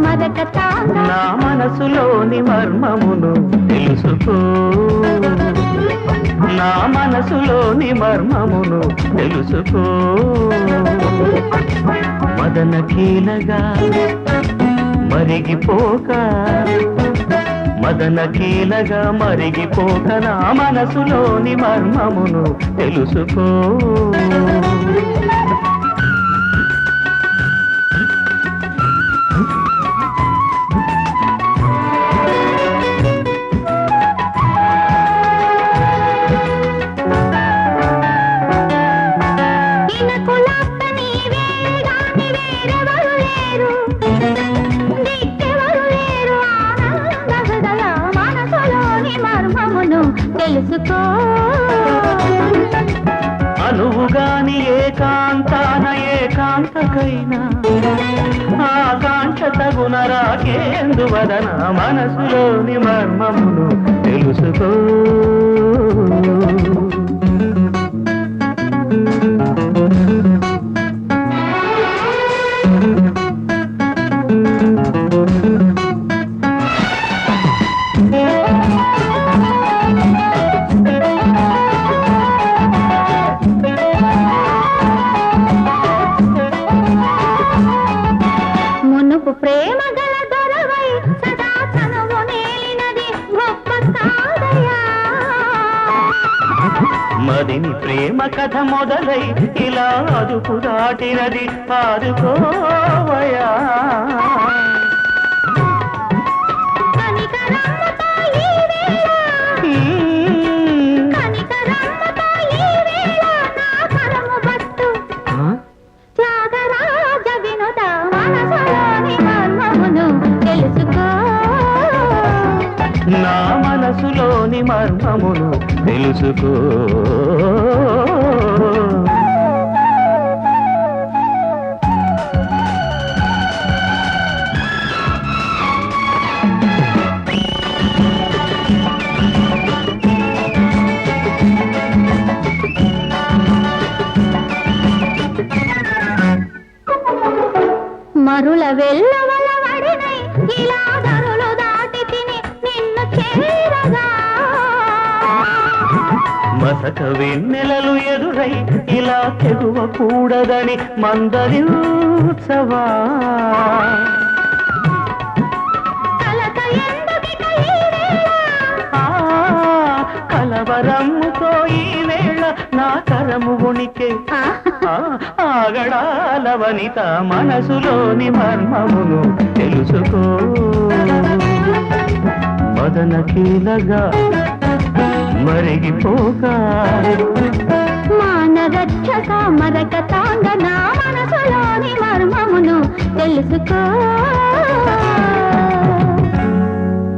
రక్షక నా మనసులోని మర్మమును తెలుసుకో నా మనసులోని మర్మమును తెలుసుకో మదన కీలగా మరిగిపోక మదన కీలగా మరిగిపోక నా మనసులోని మర్మమును తెలుసుకో గాని ఏకాంతాన ఏకాంతకైనా ఆకాంక్ష తగున రాకేందువదన మనసులోని మర్మమును తెలుసుకో. నువ్వు ప్రేమ గల దొరవై సదా చనువు నేలినది గొప్ప కాదయా మదిని ప్రేమ కథ మొదలై ఇలా అదుపు దాటినది ఆదుకోవయా మనసులోని మర్మమును తెలుసుకో. మరుల వెళ్ళవల వడినై ఇలా ధరులు దాటి తిని నిన్ను చేరగా మసక వెన్నెలలు ఎదురై ఇలా తెగువకూడదని మందరించవా వేళ? ఆ, కలవరమ్ముతో ఈ వేళ నా కరము ఉనికి. ఆ, ఆగడాల వనిత మనసులోని మర్మమును తెలుసుకో. మదన కీలగా మరిగిపోక. మాన మరక తాంగ నా మనసులోని మర్మమును తెలుసుకో.